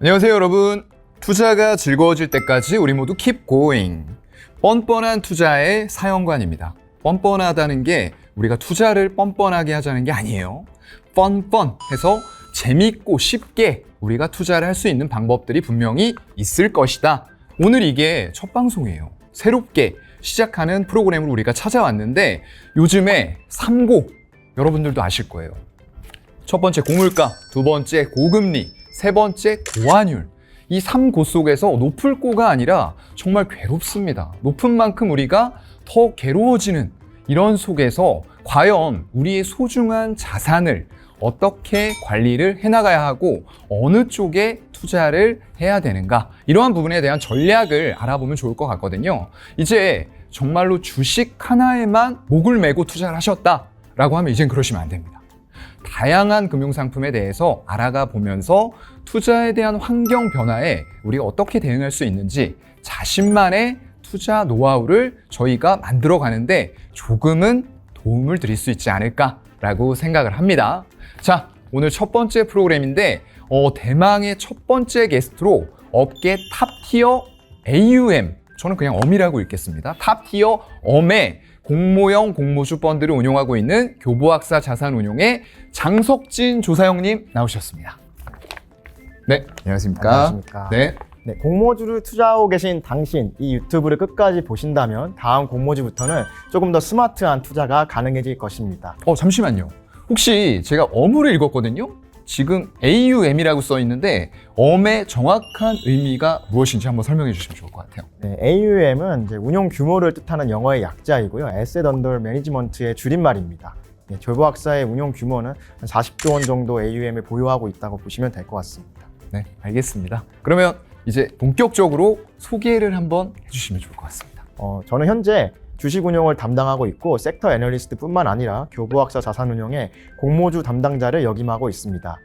안녕하세요 여러분. 투자가 즐거워질 때까지 우리 모두 keep going. 뻔뻔한 투자의 사연관입니다. 뻔뻔하다는 게 우리가 투자를 뻔뻔하게 하자는 게 아니에요. 뻔뻔 해서 재밌고 쉽게 우리가 투자를 할 수 있는 방법들이 분명히 있을 것이다. 오늘 이게 첫 방송이에요. 새롭게 시작하는 프로그램을 우리가 찾아왔는데 요즘에 3고 여러분들도 아실 거예요. 첫 번째 고물가, 두 번째 고금리, 세 번째 고환율. 이 3고 속에서 높을 고가 아니라 정말 괴롭습니다. 높은 만큼 우리가 더 괴로워지는 이런 속에서 과연 우리의 소중한 자산을 어떻게 관리를 해나가야 하고 어느 쪽에 투자를 해야 되는가 이러한 부분에 대한 전략을 알아보면 좋을 것 같거든요. 이제 정말로 주식 하나에만 목을 메고 투자를 하셨다 라고 하면 이젠 그러시면 안 됩니다. 다양한 금융상품에 대해서 알아가 보면서 투자에 대한 환경 변화에 우리가 어떻게 대응할 수 있는지 자신만의 투자 노하우를 저희가 만들어 가는데 조금은 도움을 드릴 수 있지 않을까라고 생각을 합니다. 자, 오늘 첫 번째 프로그램인데 어, 대망의 첫 번째 게스트로 업계 탑티어 AUM 저는 그냥 엄이라고 읽겠습니다. 탑티어 엄의 공모형 공모주 펀드를 운용하고 있는 교보학사 자산운용의 장석진 조사형님 나오셨습니다. 네, 안녕하십니까? 안녕하십니까. 네, 네, 공모주를 투자하고 계신 당신, 이 유튜브를 끝까지 보신다면 다음 공모주부터는 조금 더 스마트한 투자가 가능해질 것입니다. 어 잠시만요. 혹시 제가 어무를 읽었거든요. 지금 AUM이라고 써 있는데 엄의 정확한 의미가 무엇인지 한번 설명해 주시면 좋을 것 같아요. 네, AUM은 이제 운용 규모를 뜻하는 영어의 약자이고요. Asset Under Management의 줄임말입니다. 네, 교보학사의 운용 규모는 한 40조 원 정도 AUM을 보유하고 있다고 보시면 될 것 같습니다. 네, 알겠습니다. 그러면 이제 본격적으로 소개를 한번 해주시면 좋을 것 같습니다. 어, 저는 현재 주식 운용을 담당하고 있고 섹터 애널리스트뿐만 아니라 교보학사 자산운용의 공모주 담당자를 역임하고 있습니다.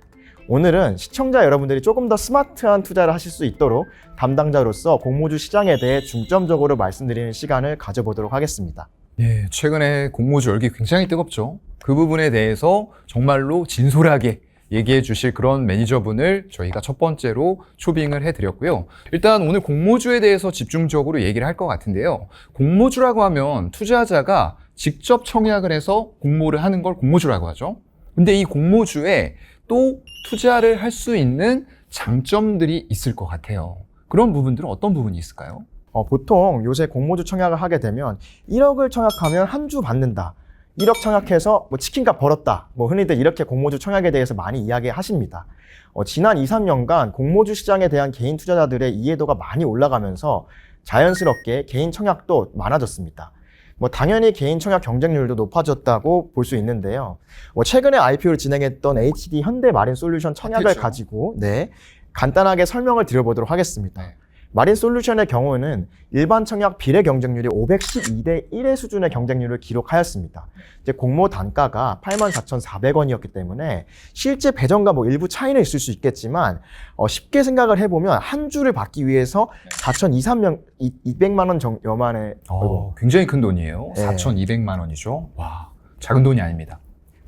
오늘은 시청자 여러분들이 조금 더 스마트한 투자를 하실 수 있도록 담당자로서 공모주 시장에 대해 중점적으로 말씀드리는 시간을 가져보도록 하겠습니다. 예, 최근에 공모주 열기 굉장히 뜨겁죠. 그 부분에 대해서 정말로 진솔하게 얘기해 주실 그런 매니저분을 저희가 첫 번째로 초빙을 해 드렸고요. 일단 오늘 공모주에 대해서 집중적으로 얘기를 할 것 같은데요. 공모주라고 하면 투자자가 직접 청약을 해서 공모를 하는 걸 공모주라고 하죠. 근데 이 공모주에 또 투자를 할 수 있는 장점들이 있을 것 같아요. 그런 부분들은 어떤 부분이 있을까요? 어, 보통 요새 공모주 청약을 하게 되면 1억을 청약하면 한 주 받는다. 1억 청약해서 뭐 치킨값 벌었다. 뭐 흔히들 이렇게 공모주 청약에 대해서 많이 이야기하십니다. 어, 지난 2, 3년간 공모주 시장에 대한 개인 투자자들의 이해도가 많이 올라가면서 자연스럽게 개인 청약도 많아졌습니다. 뭐 당연히 개인 청약 경쟁률도 높아졌다고 볼 수 있는데요. 뭐 최근에 IPO를 진행했던 HD 현대 마린 솔루션 청약을 그렇죠. 가지고 네 간단하게 설명을 드려보도록 하겠습니다. 네. 마린 솔루션의 경우는 일반 청약 비례 경쟁률이 512대 1의 수준의 경쟁률을 기록하였습니다. 이제 공모 단가가 84,400원이었기 때문에 실제 배정과 뭐 일부 차이는 있을 수 있겠지만 어, 쉽게 생각을 해보면 한 주를 받기 위해서 4,200만 200만 원 정 여만의 어, 굉장히 큰 돈이에요. 네. 4,200만 원이죠. 와, 작은 돈이 아닙니다.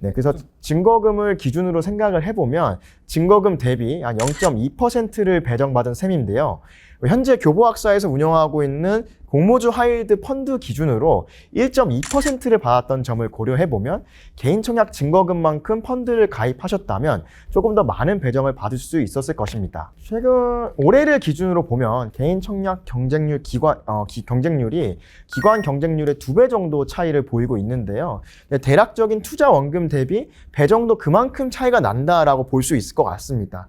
네, 그래서 증거금을 기준으로 생각을 해보면 증거금 대비 한 0.2%를 배정받은 셈인데요. 현재 교보학사에서 운영하고 있는 공모주 하이드 펀드 기준으로 1.2%를 받았던 점을 고려해 보면 개인 청약 증거금만큼 펀드를 가입하셨다면 조금 더 많은 배정을 받을 수 있었을 것입니다. 최근 올해를 기준으로 보면 개인 청약 경쟁률 기관 어, 기- 경쟁률이 기관 경쟁률의 두 배 정도 차이를 보이고 있는데요. 네, 대략적인 투자 원금 대비 배 정도 그만큼 차이가 난다라고 볼 수 있을 것 같습니다.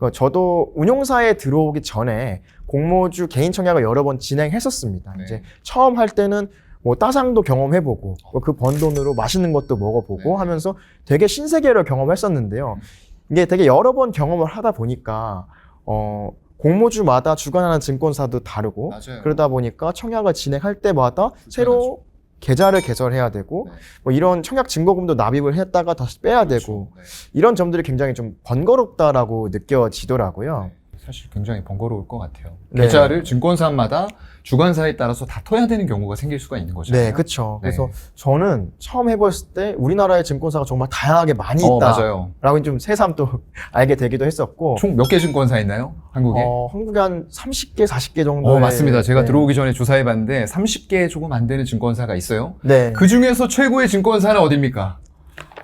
그 저도 운용사에 들어오기 전에 공모주 개인 청약을 여러 번 진행했었습니다. 네. 이제 처음 할 때는 뭐 따상도 경험해보고 그 번 돈으로 맛있는 것도 먹어보고 네. 하면서 되게 신세계를 경험했었는데요. 이게 되게 여러 번 경험을 하다 보니까 어 공모주마다 주관하는 증권사도 다르고 맞아요. 그러다 보니까 청약을 진행할 때마다 새로 계좌를 개설해야 되고 네. 뭐 이런 청약 증거금도 납입을 했다가 다시 빼야 되고 그렇죠. 네. 이런 점들이 굉장히 좀 번거롭다라고 느껴지더라고요. 사실 굉장히 번거로울 것 같아요. 네. 계좌를 증권사마다 주관사에 따라서 다 터야 되는 경우가 생길 수가 있는 거죠. 네, 그렇죠. 네. 그래서 저는 처음 해봤을 때 우리나라의 증권사가 정말 다양하게 많이 어, 있다. 맞아요. 라고 좀 새삼 또 알게 되기도 했었고. 총 몇 개 증권사 있나요? 한국에? 어, 한국에 한 30개, 40개 정도. 어, 맞습니다. 제가 들어오기 전에 조사해 봤는데 30개 조금 안 되는 증권사가 있어요. 네. 그 중에서 최고의 증권사는 어딥니까?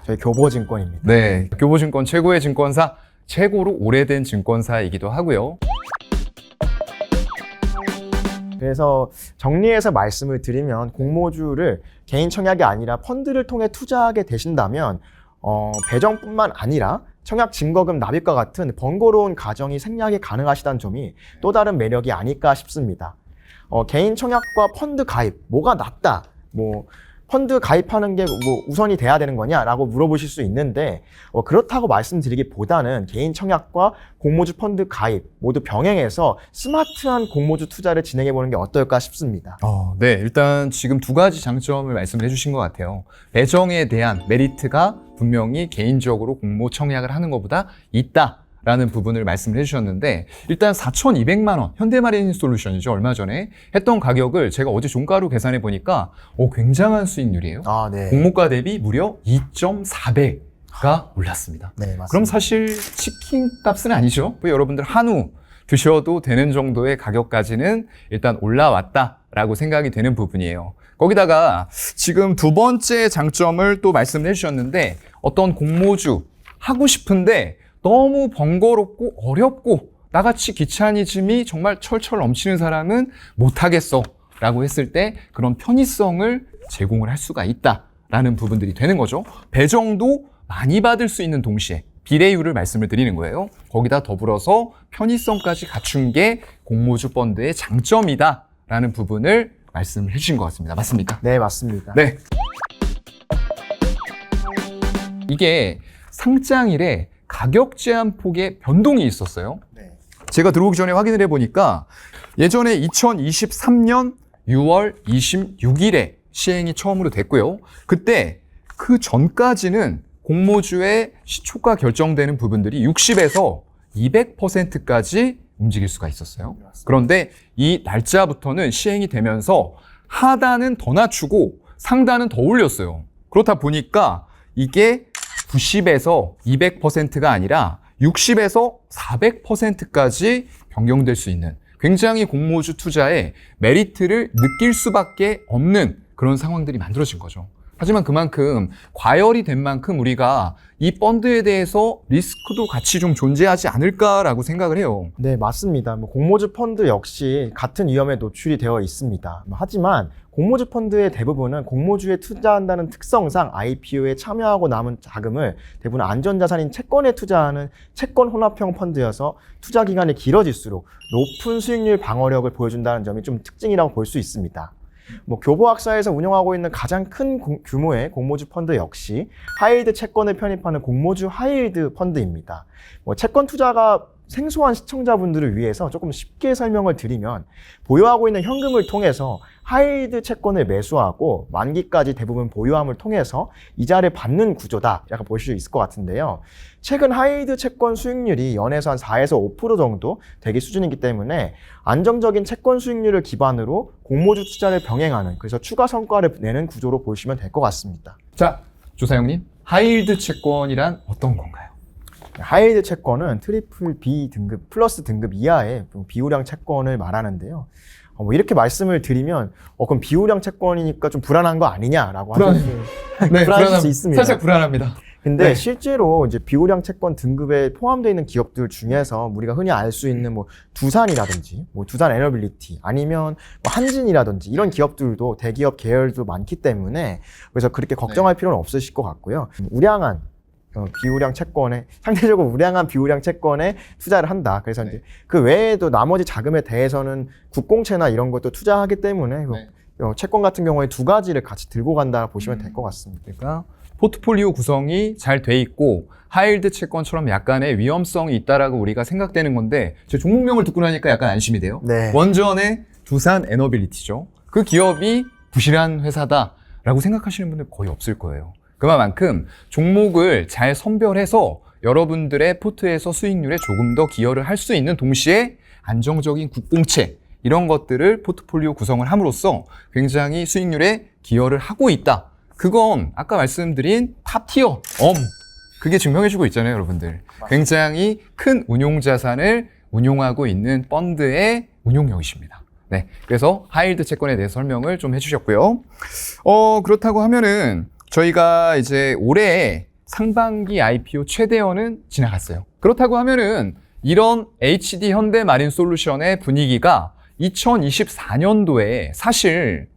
저희 교보증권입니다. 네. 교보증권 최고의 증권사, 최고로 오래된 증권사이기도 하고요. 그래서 정리해서 말씀을 드리면 공모주를 개인 청약이 아니라 펀드를 통해 투자하게 되신다면 어, 배정뿐만 아니라 청약 증거금 납입과 같은 번거로운 과정이 생략이 가능하시다는 점이 또 다른 매력이 아닐까 싶습니다. 어, 개인 청약과 펀드 가입 뭐가 낫다? 뭐 펀드 가입하는 게 뭐 우선이 돼야 되는 거냐라고 물어보실 수 있는데 어, 그렇다고 말씀드리기보다는 개인 청약과 공모주 펀드 가입 모두 병행해서 스마트한 공모주 투자를 진행해 보는 게 어떨까 싶습니다. 어, 네. 일단 지금 두 가지 장점을 말씀을 해주신 것 같아요. 배정에 대한 메리트가 분명히 개인적으로 공모 청약을 하는 것보다 있다. 라는 부분을 말씀을 해주셨는데 일단 4,200만 원 현대마린 솔루션이죠 얼마 전에 했던 가격을 제가 어제 종가로 계산해 보니까 오, 굉장한 수익률이에요 아, 네. 공모가 대비 무려 2.4배가 올랐습니다 네, 맞습니다. 그럼 사실 치킨 값은 아니죠. 뭐 여러분들 한우 드셔도 되는 정도의 가격까지는 일단 올라왔다라고 생각이 되는 부분이에요. 거기다가 지금 두 번째 장점을 또 말씀을 해주셨는데 어떤 공모주 하고 싶은데 너무 번거롭고 어렵고 나같이 귀차니즘이 정말 철철 넘치는 사람은 못하겠어 라고 했을 때 그런 편의성을 제공을 할 수가 있다라는 부분들이 되는 거죠. 배정도 많이 받을 수 있는 동시에 비례율을 말씀을 드리는 거예요. 거기다 더불어서 편의성까지 갖춘 게 공모주 펀드의 장점이다라는 부분을 말씀을 해주신 것 같습니다. 맞습니까? 네, 맞습니다. 네. 이게 상장일에 가격 제한 폭의 변동이 있었어요. 네. 제가 들어오기 전에 확인을 해보니까 예전에 2023년 6월 26일에 시행이 처음으로 됐고요. 그때 그 전까지는 공모주의 시초가 결정되는 부분들이 60에서 200%까지 움직일 수가 있었어요. 그런데 이 날짜부터는 시행이 되면서 하단은 더 낮추고 상단은 더 올렸어요. 그렇다 보니까 이게 90에서 200%가 아니라 60에서 400%까지 변경될 수 있는 굉장히 공모주 투자에 메리트를 느낄 수밖에 없는 그런 상황들이 만들어진 거죠. 하지만 그만큼 과열이 된 만큼 우리가 이 펀드에 대해서 리스크도 같이 좀 존재하지 않을까라고 생각을 해요. 네, 맞습니다. 뭐 공모주 펀드 역시 같은 위험에 노출이 되어 있습니다. 뭐 하지만 공모주 펀드의 대부분은 공모주에 투자한다는 특성상 IPO에 참여하고 남은 자금을 대부분 안전자산인 채권에 투자하는 채권 혼합형 펀드여서 투자 기간이 길어질수록 높은 수익률 방어력을 보여준다는 점이 좀 특징이라고 볼 수 있습니다. 뭐 교보학사에서 운영하고 있는 가장 큰 공- 규모의 공모주 펀드 역시 하이드 채권을 편입하는 공모주 하이드 펀드입니다. 뭐 채권 투자가 생소한 시청자분들을 위해서 조금 쉽게 설명을 드리면 보유하고 있는 현금을 통해서 하이드 채권을 매수하고 만기까지 대부분 보유함을 통해서 이자를 받는 구조다. 약간 보실 수 있을 것 같은데요. 최근 하이드 채권 수익률이 연에서 한 4에서 5% 정도 되기 수준이기 때문에 안정적인 채권 수익률을 기반으로 공모주 투자를 병행하는 그래서 추가 성과를 내는 구조로 보시면 될 것 같습니다. 자, 조사영님, 하이힐드 채권이란 어떤 건가요? 하이드 채권은 트리플 B 등급 플러스 등급 이하의 비우량 채권을 말하는데요. 어, 뭐 이렇게 말씀을 드리면 어, 그럼 비우량 채권이니까 좀 불안한 거 아니냐라고 불안- 수, 네, 불안할 수 있습니다. 살짝 불안합니다. 근데 네. 실제로 이제 비우량 채권 등급에 포함되어 있는 기업들 중에서 우리가 흔히 알 수 있는 뭐 두산이라든지 뭐 두산 에너빌리티 아니면 뭐 한진이라든지 이런 기업들도 대기업 계열도 많기 때문에 그래서 그렇게 걱정할 네. 필요는 없으실 것 같고요. 우량한 어, 비우량 채권에 상대적으로 우량한 비우량 채권에 투자를 한다. 그래서 네. 이제 그 외에도 나머지 자금에 대해서는 국공채나 이런 것도 투자하기 때문에 뭐 네. 어, 채권 같은 경우에 두 가지를 같이 들고 간다 보시면 음. 될것 같습니다. 그러니까 포트폴리오 구성이 잘 돼 있고 하이힐드 채권처럼 약간의 위험성이 있다라고 우리가 생각되는 건데 제 종목명을 듣고 나니까 약간 안심이 돼요. 네. 원전의 두산 에너빌리티죠. 그 기업이 부실한 회사다라고 생각하시는 분들 거의 없을 거예요. 그만큼 종목을 잘 선별해서 여러분들의 포트에서 수익률에 조금 더 기여를 할 수 있는 동시에 안정적인 국공채 이런 것들을 포트폴리오 구성을 함으로써 굉장히 수익률에 기여를 하고 있다. 그건 아까 말씀드린 탑티어 엄 그게 증명해주고 있잖아요, 여러분들. 굉장히 큰 운용 자산을 운용하고 있는 펀드의 운용력이십니다. 네, 그래서 하이힐드 채권에 대해서 설명을 좀 해주셨고요. 어 그렇다고 하면은 저희가 이제 올해 상반기 IPO 최대어는 지나갔어요. 그렇다고 하면은 이런 HD 현대 마린 솔루션의 분위기가 2024년도에 사실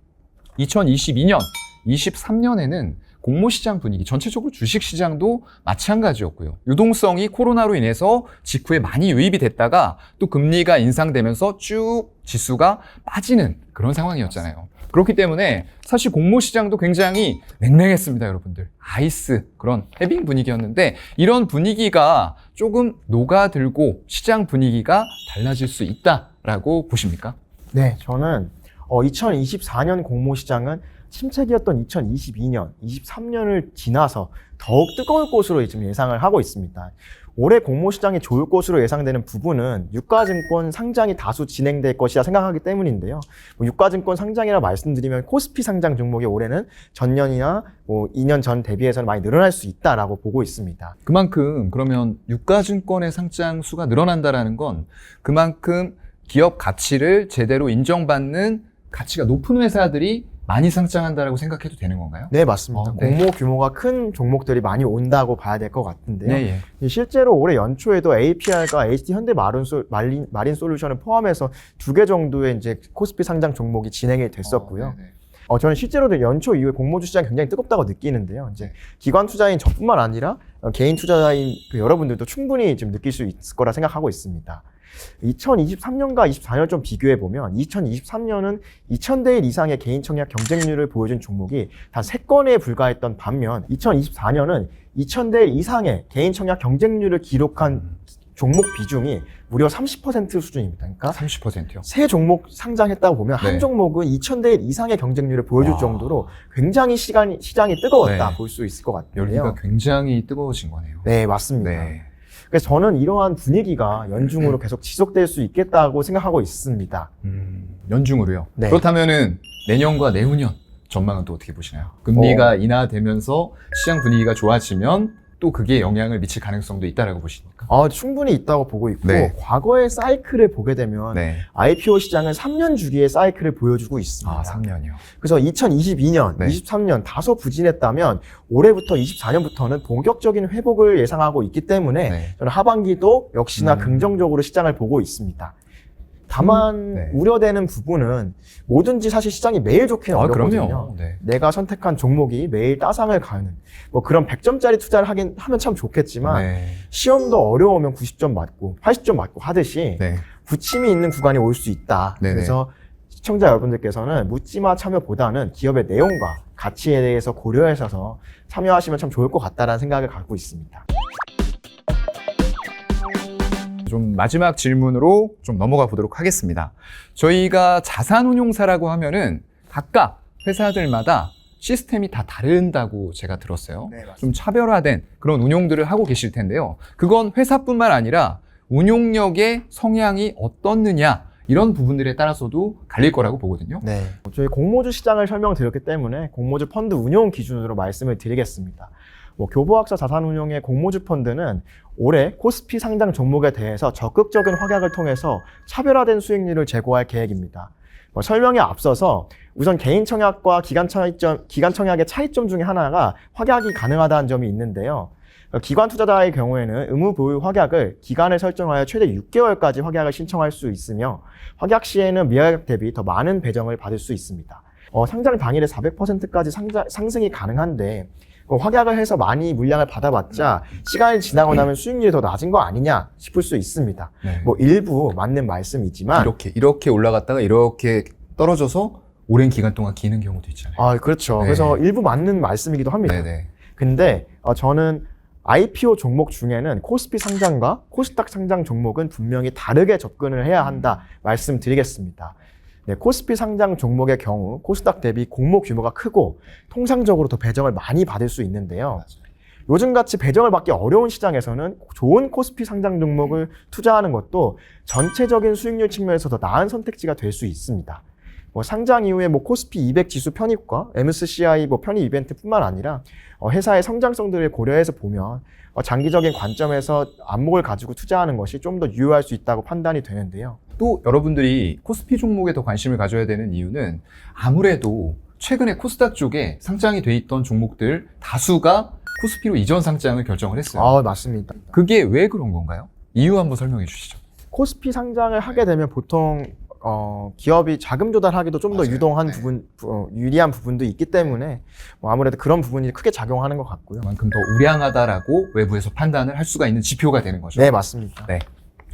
2022년, 23년에는 공모시장 분위기, 전체적으로 주식시장도 마찬가지였고요. 유동성이 코로나로 인해서 직후에 많이 유입이 됐다가 또 금리가 인상되면서 쭉 지수가 빠지는 그런 상황이었잖아요. 그렇기 때문에 사실 공모 시장도 굉장히 냉랭했습니다, 여러분들. 아이스, 그런 해빙 분위기였는데 이런 분위기가 조금 녹아들고 시장 분위기가 달라질 수 있다라고 보십니까? 네, 저는 어, 2024년 공모 시장은 침체기였던 2022년, 23년을 지나서 더욱 뜨거울 것으로 지금 예상을 하고 있습니다. 올해 공모 시장이 좋을 것으로 예상되는 부분은 유가증권 상장이 다수 진행될 것이라 생각하기 때문인데요. 뭐 유가증권 상장이라 말씀드리면 코스피 상장 종목이 올해는 전년이나 뭐 2년 전 대비해서는 많이 늘어날 수 있다라고 보고 있습니다. 그만큼 그러면 유가증권의 상장 수가 늘어난다라는 건 그만큼 기업 가치를 제대로 인정받는 가치가 높은 회사들이 많이 상장한다라고 생각해도 되는 건가요? 네, 맞습니다. 어, 네. 공모 규모가 큰 종목들이 많이 온다고 봐야 될 것 같은데요. 예. 이 실제로 올해 연초에도 APR과 HD 현대 마린, 솔, 마린, 마린 솔루션을 포함해서 두 개 정도의 이제 코스피 상장 종목이 진행이 됐었고요. 어, 네네. 어, 저는 실제로도 연초 이후에 공모주 시장이 굉장히 뜨겁다고 느끼는데요. 이제 네. 기관 투자인 저뿐만 아니라 어, 개인 투자자인 그 여러분들도 충분히 좀 느낄 수 있을 거라 생각하고 있습니다. 2023년과 24년 좀 비교해 보면 2023년은 2,000대 1 이상의 개인 청약 경쟁률을 보여준 종목이 단 3건에 불과했던 반면 2024년은 2,000대 1 이상의 개인 청약 경쟁률을 기록한 종목 비중이 무려 30% 수준입니다. 그러니까 30%요. 세 종목 상장했다고 보면 네. 한 종목은 2,000대 1 이상의 경쟁률을 보여줄 와. 정도로 굉장히 시간이, 시장이 뜨거웠다 네. 볼수 있을 것 같아요. 열기가 굉장히 뜨거워진 거네요. 네, 맞습니다. 네. 그래서 저는 이러한 분위기가 연중으로 계속 지속될 수 있겠다고 생각하고 있습니다. 음, 연중으로요. 네. 그렇다면은 내년과 내후년 전망은 또 어떻게 보시나요? 금리가 어. 인하되면서 시장 분위기가 좋아지면 또 그게 영향을 미칠 가능성도 있다라고 보십니까? 아, 충분히 있다고 보고 있고 네. 과거의 사이클을 보게 되면 네. IPO 시장은 3년 주기의 사이클을 보여주고 있습니다. 아, 3년이요. 그래서 2022년, 네. 23년 다소 부진했다면 올해부터 24년부터는 본격적인 회복을 예상하고 있기 때문에 네. 저는 하반기도 역시나 음. 긍정적으로 시장을 보고 있습니다. 다만 음, 네. 우려되는 부분은 뭐든지 사실 시장이 매일 좋기는 아, 어렵거든요. 네. 내가 선택한 종목이 매일 따상을 가는 뭐 그런 100점짜리 투자를 하긴 하면 참 좋겠지만 네. 시험도 어려우면 90점 맞고 80점 맞고 하듯이 네. 부침이 있는 구간이 올 수 있다. 네네. 그래서 시청자 여러분들께서는 묻지마 참여보다는 기업의 내용과 가치에 대해서 고려하셔서 참여하시면 참 좋을 것 같다라는 생각을 갖고 있습니다. 좀 마지막 질문으로 좀 넘어가 보도록 하겠습니다. 저희가 자산운용사라고 하면은 각각 회사들마다 시스템이 다 다른다고 제가 들었어요. 네, 좀 차별화된 그런 운용들을 하고 계실 텐데요. 그건 회사뿐만 아니라 운용력의 성향이 어떻느냐 이런 부분들에 따라서도 갈릴 거라고 보거든요. 네. 저희 공모주 시장을 설명드렸기 때문에 공모주 펀드 운용 기준으로 말씀을 드리겠습니다. 뭐 교보학사 자산운용의 공모주 펀드는 올해 코스피 상장 종목에 대해서 적극적인 확약을 통해서 차별화된 수익률을 제고할 계획입니다. 뭐 설명에 앞서서 우선 개인 청약과 기관 차이점, 기관 청약의 차이점 중에 하나가 확약이 가능하다는 점이 있는데요. 기관 투자자의 경우에는 의무 보유 확약을 기간을 설정하여 최대 6개월까지 확약을 신청할 수 있으며 확약 시에는 미확약 대비 더 많은 배정을 받을 수 있습니다. 어, 상장 당일에 400%까지 상자, 상승이 가능한데 어, 확약을 해서 많이 물량을 받아봤자 시간이 지나고 나면 수익률이 더 낮은 거 아니냐 싶을 수 있습니다. 네. 뭐 일부 맞는 말씀이지만 이렇게 이렇게 올라갔다가 이렇게 떨어져서 오랜 기간 동안 기는 경우도 있잖아요. 아 그렇죠. 네. 그래서 일부 맞는 말씀이기도 합니다. 네네. 근데 어, 저는 IPO 종목 중에는 코스피 상장과 코스닥 상장 종목은 분명히 다르게 접근을 해야 한다 말씀드리겠습니다. 네, 코스피 상장 종목의 경우 코스닥 대비 공모 규모가 크고 통상적으로 더 배정을 많이 받을 수 있는데요. 요즘같이 배정을 받기 어려운 시장에서는 좋은 코스피 상장 종목을 투자하는 것도 전체적인 수익률 측면에서 더 나은 선택지가 될 수 있습니다. 뭐 상장 이후에 뭐 코스피 200 지수 편입과 MSCI 뭐 편입 이벤트뿐만 아니라 어, 회사의 성장성들을 고려해서 보면 어, 장기적인 관점에서 안목을 가지고 투자하는 것이 좀 더 유효할 수 있다고 판단이 되는데요. 또 여러분들이 코스피 종목에 더 관심을 가져야 되는 이유는 아무래도 최근에 코스닥 쪽에 상장이 돼 있던 종목들 다수가 코스피로 이전 상장을 결정을 했어요. 아 맞습니다. 그게 왜 그런 건가요? 이유 한번 설명해 주시죠. 코스피 상장을 하게 되면 보통 어, 기업이 자금 조달하기도 좀 더 맞아요. 유동한 네. 부분, 어, 유리한 부분도 있기 때문에 뭐 아무래도 그런 부분이 크게 작용하는 것 같고요. 그만큼 더 우량하다라고 외부에서 판단을 할 수가 있는 지표가 되는 거죠. 네, 맞습니다. 네,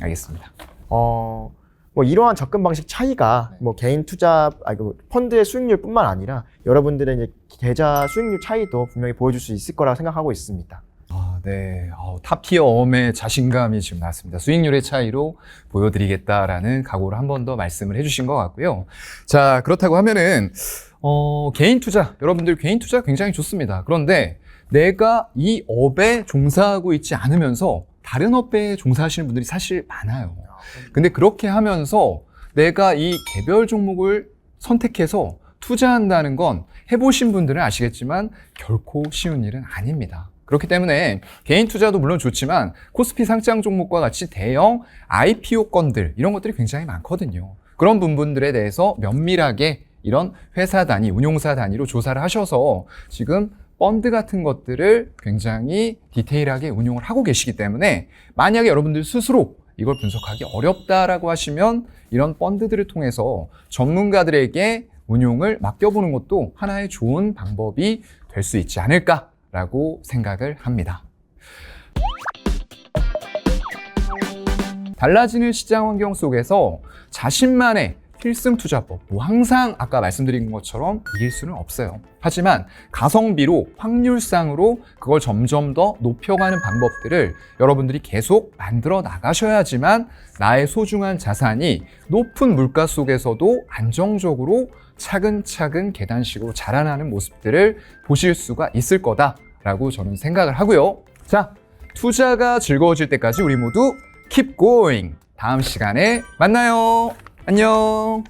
알겠습니다. 어, 뭐 이러한 접근 방식 차이가 네. 뭐 개인 투자, 아니 그 펀드의 수익률뿐만 아니라 여러분들의 이제 계좌 수익률 차이도 분명히 보여줄 수 있을 거라 생각하고 있습니다. 아, 네. 어, 탑티어 엄의 자신감이 지금 나왔습니다. 수익률의 차이로 보여드리겠다라는 각오를 한 번 더 말씀을 해주신 것 같고요. 자, 그렇다고 하면은, 어, 개인 투자, 여러분들 개인 투자 굉장히 좋습니다. 그런데 내가 이 업에 종사하고 있지 않으면서 다른 업에 종사하시는 분들이 사실 많아요. 근데 그렇게 하면서 내가 이 개별 종목을 선택해서 투자한다는 건 해보신 분들은 아시겠지만 결코 쉬운 일은 아닙니다. 그렇기 때문에 개인 투자도 물론 좋지만 코스피 상장 종목과 같이 대형 IPO 건들 이런 것들이 굉장히 많거든요. 그런 부분들에 대해서 면밀하게 이런 회사 단위, 운용사 단위로 조사를 하셔서 지금 펀드 같은 것들을 굉장히 디테일하게 운용을 하고 계시기 때문에 만약에 여러분들 스스로 이걸 분석하기 어렵다라고 하시면 이런 펀드들을 통해서 전문가들에게 운용을 맡겨보는 것도 하나의 좋은 방법이 될 수 있지 않을까라고 생각을 합니다. 달라지는 시장 환경 속에서 자신만의 필승 투자법, 뭐 항상 아까 말씀드린 것처럼 이길 수는 없어요. 하지만 가성비로 확률상으로 그걸 점점 더 높여가는 방법들을 여러분들이 계속 만들어 나가셔야지만 나의 소중한 자산이 높은 물가 속에서도 안정적으로 차근차근 계단식으로 자라나는 모습들을 보실 수가 있을 거다라고 저는 생각을 하고요. 자, 투자가 즐거워질 때까지 우리 모두 keep going. 다음 시간에 만나요. 안녕.